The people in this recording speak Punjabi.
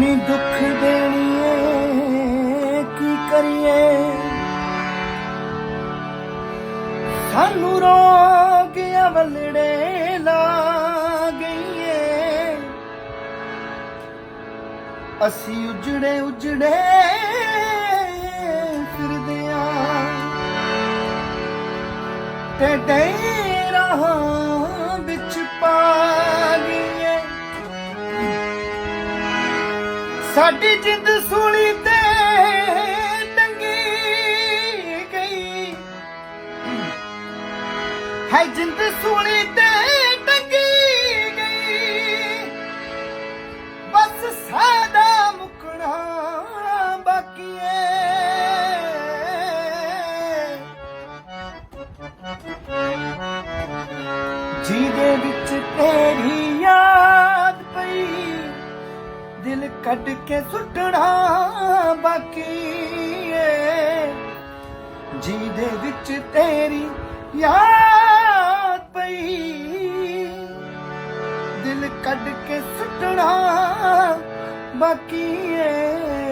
ਨੀ ਦੁੱਖ ਦੇਣੀਏ, ਕੀ ਕਰੀਏ? ਸਾਨੂੰ ਰੋਗ ਅਵਲੜੇ ਲਾ ਗਈਏ। ਅਸੀਂ ਉਜੜੇ ਉਜੜੇ ਫਿਰਦੇ ਆਂ। ਤੇ ਡੇਰਾ ਵਿੱਚ ਪਾ ਸਾਡੀ ਜਿੰਦ ਸੂਲੀ ਤੇ ਟੰਗੀ ਗਈ। ਹੈ ਜਿੰਦ ਸੂਲੀ ਤੇ ਟੰਗੀ ਗਈ। ਬਸ ਸਾਡਾ ਮੁਕਣਾ ਬਾਕੀ ਏ। ਜਿਹਦੇ ਵਿੱਚ ਤੇਰੀ ਯਾਦ ਕੱਢ ਕੇ ਸੁੱਟਣਾ ਬਾਕੀ ਏ। ਜਿਹਦੇ ਵਿੱਚ ਤੇਰੀ ਯਾਦ ਪਈ। ਦਿਲ ਕੱਢ ਕੇ ਸੁੱਟਣਾ ਬਾਕੀ ਏ।